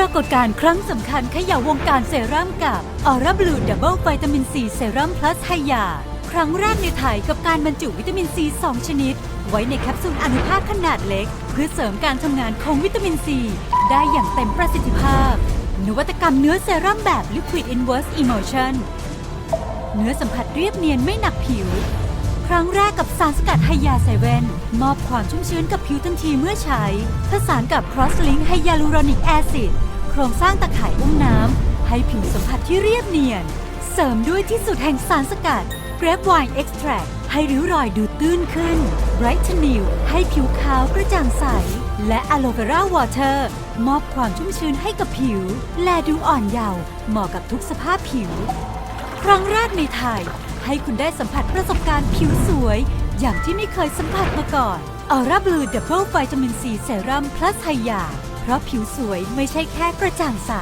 รากฏการณ์ครั้งสำคัญเขย่าวงการเซรั่มกับออร่าบลูดับเบิลวิตามินซีเซรั่มพลัสไฮยา ครั้งแรกในไทยกับการบรรจุวิตามินซี 2 ชนิด ไว้ในแคปซูลอนุภาคขนาดเล็ก เพื่อเสริมการทำงานของวิตามินซี ได้อย่างเต็มประสิทธิภาพ นวัตกรรมเนื้อเซรั่มแบบ Liquid Inverse Emulsion เนื้อสัมผัสเรียบเนียนไม่หนักผิว ครั้งแรกกับสารสกัดไฮยาเซเว่นมอบความชุ่มชื้นกับผิวทันทีเมื่อใช้ผสานกับ Cross Link ไฮยาลูรอนิกแอซิด รงสร้างตะข่ายอุ้มน้ำ ให้ผิวสัมผัสที่เรียบเนียน เสริมด้วยที่สุดแห่งสารสกัด Grape Wine Extract ให้ริ้วรอยดูตื้นขึ้น Brighten e w ให้ผิวขาวกระจ่างใส และอ Aloe Vera Water มอบความชุ่มชื้นให้กับผิว และดูอ่อนเยาว์เหมาะกับทุกสภาพผิว ครั้งแรกในไทย ให้คุณได้สัมผัสประสบการณ์ผิวสวย อย่างที่ไม่เคยสัมผัสมาก่อนออร่าบลูดับเบิลวิตามินซีเซรั่มพลัสไฮยา ราะผิวสวยไม่ใช่แค่กระจ่างใส